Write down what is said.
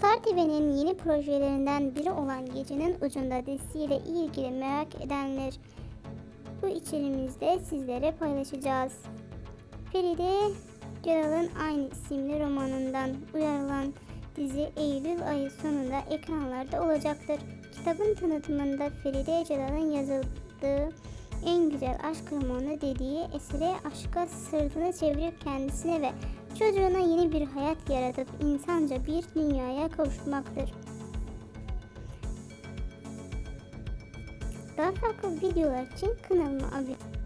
Star TV'nin yeni projelerinden biri olan Gecenin Ucunda dizisiyle ilgili merak edenler bu içeriğimizde sizlere paylaşacağız. Feride Celal'ın aynı isimli romanından uyarılan dizi Eylül ayı sonunda ekranlarda olacaktır. Kitabın tanıtımında Feride Celal'ın yazıldığı güzel aşk romanı dediği esere aşka sırtını çevirip kendisine ve çocuğuna yeni bir hayat yaratıp insanca bir dünyaya kavuşturmaktır. Daha farklı videolar için kanalıma abone